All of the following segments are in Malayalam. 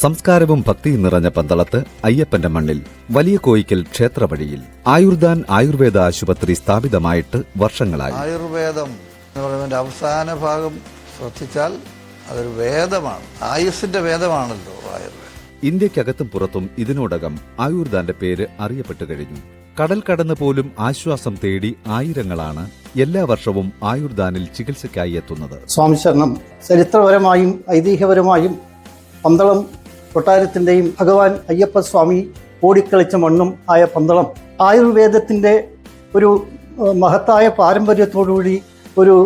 സംസ്കാരവും ഭക്തിയും നിറഞ്ഞ പന്തളത്ത് അയ്യപ്പന്റെ മണ്ണിൽ വലിയ കോയിക്കൽ ക്ഷേത്രവഴിയിൽ ആയുർദാൻ ആയുർവേദ ആശുപത്രി സ്ഥാപിതമായിട്ട് വർഷങ്ങളായി. ആയുർവേദം എന്ന് പറയുന്നതിന്റെ അവസാന ഭാഗം ശ്രദ്ധിച്ചാൽ അതൊരു വേദമാണ്. ആയുസ്സിന്റെ വേദമാണല്ലോ ആയുർവേദം. ഇന്ത്യക്കകത്തും പുറത്തും ഇതിനോടകം ആയുർദാന്റെ പേര് അറിയപ്പെട്ടു കഴിഞ്ഞു. കടൽ കടന്ന് പോലും ആശ്വാസം തേടി ആയിരങ്ങളാണ് എല്ലാ വർഷവും ആയുർദാനിൽ ചികിത്സയ്ക്കായി എത്തുന്നത്. സ്വാമി ശരണം ചരിത്രപരമായും ഐതിഹ്യപരമായും പന്തളം കൊട്ടാരത്തിന്റെയും ഭഗവാൻ അയ്യപ്പസ്വാമി ഓടിക്കളിച്ച മണ്ണും ആയ പന്തളം ആയുർവേദത്തിന്റെ ഒരു മഹത്തായ പാരമ്പര്യത്തോടുകൂടി ഒരു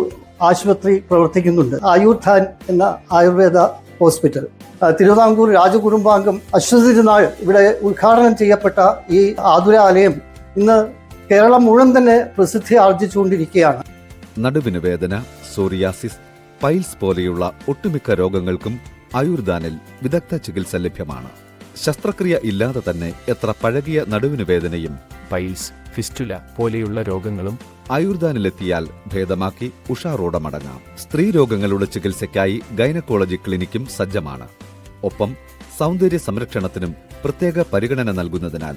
ആശുപത്രി പ്രവർത്തിക്കുന്നുണ്ട്. ആയുർധാൻ എന്ന ആയുർവേദ ഹോസ്പിറ്റൽ. തിരുവിതാംകൂർ രാജകുടുംബാംഗം അശ്വതിരുനാൾ ഇവിടെ ഉദ്ഘാടനം ചെയ്യപ്പെട്ട ഈ ആതുരാലയം ഇന്ന് കേരളം മുഴുവൻ തന്നെ പ്രസിദ്ധി ആർജിച്ചുകൊണ്ടിരിക്കുകയാണ്. നടുവിന് വേദന സോറിയാസിസ് പൈൽസ് പോലെയുള്ള ഒട്ടുമിക്ക രോഗങ്ങൾക്കും ആയുർദാനിൽ വിദഗ്ധ ചികിത്സ ലഭ്യമാണ്. ശസ്ത്രക്രിയ ഇല്ലാതെ തന്നെ എത്ര പഴകിയ നടുവിന് വേദനയും പൈൽസ് ഫിസ്റ്റുല പോലെയുള്ള രോഗങ്ങളും ആയുർദാനിലെത്തിയാൽ ഭേദമാക്കി ഉഷാറോടെ മടങ്ങാം സ്ത്രീ രോഗങ്ങളുടെ ചികിത്സയ്ക്കായി ഗൈനക്കോളജി ക്ലിനിക്കും സജ്ജമാണ്. ഒപ്പം സൗന്ദര്യ സംരക്ഷണത്തിനും പ്രത്യേക പരിഗണന നൽകുന്നതിനാൽ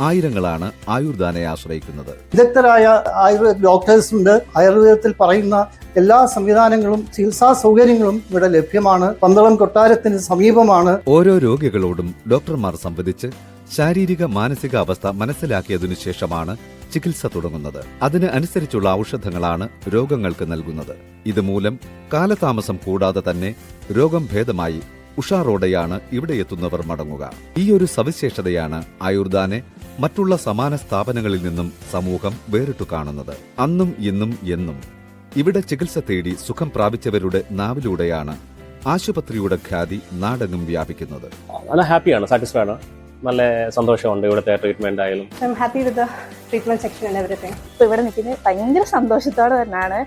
ആയിരങ്ങളാണ് ആയുർദാനെ ആശ്രയിക്കുന്നത്. വിദഗ്ധരായ ആയുർവേദ ഡോക്ടേഴ്സ് ഉണ്ട്. ആയുർവേദത്തിൽ പറയുന്ന എല്ലാ സംവിധാനങ്ങളും ചികിത്സാ സൗകര്യങ്ങളും ഇവിടെ ലഭ്യമാണ്. പന്തളം കൊട്ടാരത്തിന് സമീപമാണ്. ഓരോ രോഗികളോടും ഡോക്ടർമാർ സംവദിച്ച് ശാരീരിക മാനസിക അവസ്ഥ മനസ്സിലാക്കിയതിനു ശേഷമാണ് ചികിത്സ തുടങ്ങുന്നത്. അതിന് അനുസരിച്ചുള്ള ഔഷധങ്ങളാണ് രോഗങ്ങൾക്ക് നൽകുന്നത്. ഇതുമൂലം കാലതാമസം കൂടാതെ തന്നെ രോഗം ഭേദമായി ഉഷാറോടെയാണ് ഇവിടെ എത്തുന്നവർ മടങ്ങുക. ഈ ഒരു സവിശേഷതയാണ് ആയുർദാനെ മറ്റുള്ള സമാന സ്ഥാപനങ്ങളിൽ നിന്നും സമൂഹം വേറിട്ടു കാണുന്നത്. അന്നും ഇന്നും എന്നും ഇവിടെ ചികിത്സ തേടി സുഖം പ്രാപിച്ചവരുടെ നാവിലൂടെയാണ് ആശുപത്രിയുടെ ഖ്യാതി നാടെങ്ങും വ്യാപിക്കുന്നത്. നല്ല ഹാപ്പിയാണ് സാറ്റിസ്ഫൈഡ് നല്ല സന്തോഷമുണ്ട് ഇവിടുത്തെ ട്രീറ്റ്മെന്റ് ആയാലും. ഹാപ്പി വിത്ത് ട്രീറ്റ്മെന്റ് സെക്ഷൻ ഇവിടെ നിൽക്കുന്നത് ഭയങ്കര സന്തോഷത്തോടെ തന്നെയാണ്.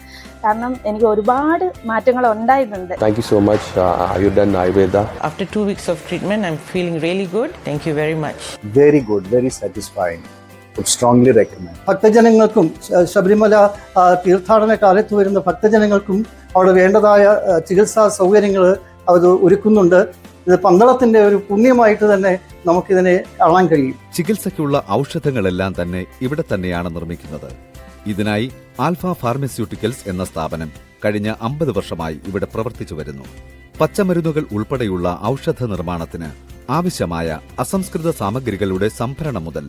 കാരണം എനിക്ക് ഒരുപാട് മാറ്റങ്ങൾ ഉണ്ടായിട്ടുണ്ട്. Thank you so much after two weeks of treatment I am feeling really good thank very much very good very satisfying Would recommend recommend. ഭക്തജനങ്ങൾക്കും ശബരിമല തീർത്ഥാടന കാലത്ത് വരുന്ന ഭക്തജനങ്ങൾക്കും അവിടെ വേണ്ടതായ ചികിത്സാ സൗകര്യങ്ങൾ അത് ഒരുക്കുന്നുണ്ട്. ഇത് പന്തളത്തിന്റെ ഒരു പുണ്യമായിട്ട് തന്നെ നമുക്കിതിനെ കാണാൻ കഴിയും. ചികിത്സയ്ക്കുള്ള ഔഷധങ്ങളെല്ലാം തന്നെ ഇവിടെ തന്നെയാണ് നിർമ്മിക്കുന്നത്. ഇതിനായി ആൽഫ ഫാർമസ്യൂട്ടിക്കൽസ് എന്ന സ്ഥാപനം കഴിഞ്ഞ അമ്പത് വർഷമായി ഇവിടെ പ്രവർത്തിച്ചു വരുന്നു. പച്ചമരുന്നുകൾ ഉൾപ്പെടെയുള്ള ഔഷധ നിർമ്മാണത്തിന് ആവശ്യമായ അസംസ്കൃത സാമഗ്രികളുടെ സംഭരണം മുതൽ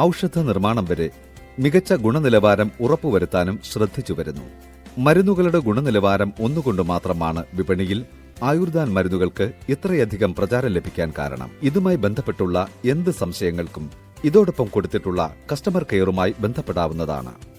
ഔഷധ നിർമ്മാണം വരെ മികച്ച ഗുണനിലവാരം ഉറപ്പുവരുത്താനും ശ്രദ്ധിച്ചു വരുന്നു. മരുന്നുകളുടെ ഗുണനിലവാരം ഒന്നുകൊണ്ട് മാത്രമാണ് വിപണിയിൽ ആയുർദാൻ മരുന്നുകൾക്ക് ഇത്രയധികം പ്രചാരം ലഭിക്കാൻ കാരണം. ഇതുമായി ബന്ധപ്പെട്ടുള്ള എന്ത് സംശയങ്ങൾക്കും ഇതോടൊപ്പം കൊടുത്തിട്ടുള്ള കസ്റ്റമർ കെയറുമായി ബന്ധപ്പെടാവുന്നതാണ്.